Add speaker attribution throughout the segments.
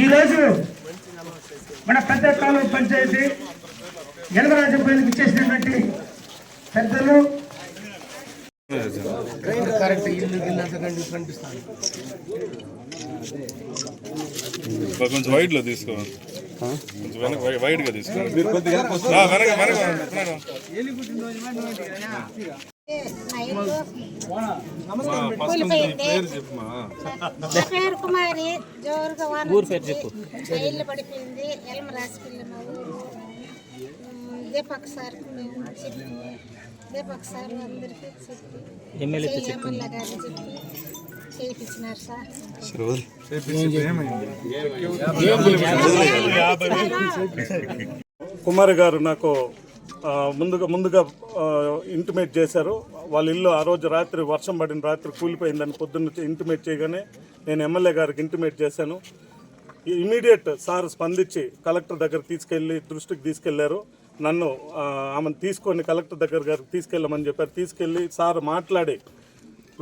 Speaker 1: ఈరోజు మన పెద్ద కాలువ పంచాయతీ ఎలవరాజపల్లికి ఇచ్చేసినటువంటి పెద్దలు
Speaker 2: ఇల్లు వైడ్లో కనిపిస్తాను కొంచెం వైట్లో
Speaker 3: తీసుకోవాలి.
Speaker 2: పేరు
Speaker 3: కుమారి జోరుగా ఊరు పేరు చెప్పు. పడిపోయింది ఎల్మ రాసిపిల్లి మా ఊరు దీపక్ సార్ మేము చెప్పి దీపక్ సార్ అందరికీ చెప్పి ఎమ్మెల్యే చెప్పి. చేయించినారు సార్.
Speaker 4: కుమారి గారు నాకు ముందుగా ముందుగా ఇంటిమేట్ చేశారు. వాళ్ళ ఇల్లు ఆ రోజు రాత్రి వర్షం పడిన రాత్రి కూలిపోయిందని పొద్దున్న ఇంటిమేట్ చేయగానే నేను ఎమ్మెల్యే గారికి ఇంటిమేట్ చేశాను. ఇమీడియట్ సార్ స్పందించి కలెక్టర్ దగ్గర తీసుకెళ్ళి దృష్టికి తీసుకెళ్ళారు. నన్ను ఆమెను తీసుకొని కలెక్టర్ దగ్గర గారికి తీసుకెళ్ళమని చెప్పారు. తీసుకెళ్ళి సార్ మాట్లాడి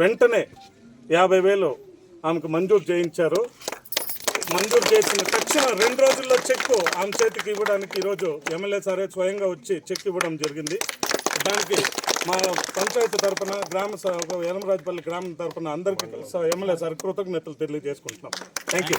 Speaker 4: వెంటనే యాభై వేలు ఆమెకు మంజూరు చేయించారు. మంజూరు చేసిన తక్షణ రెండు రోజుల్లో చెక్ ఆమె చేతికి ఇవ్వడానికి ఈరోజు ఎమ్మెల్యే సారే స్వయంగా వచ్చి చెక్ ఇవ్వడం జరిగింది. దానికి మా పంచాయతీ తరపున గ్రామ స- యనమరాజపల్లి గ్రామం తరపున అందరికీ ఎమ్మెల్యే సార్ కృతజ్ఞతలు తెలియజేసుకుంటున్నాం. Thank you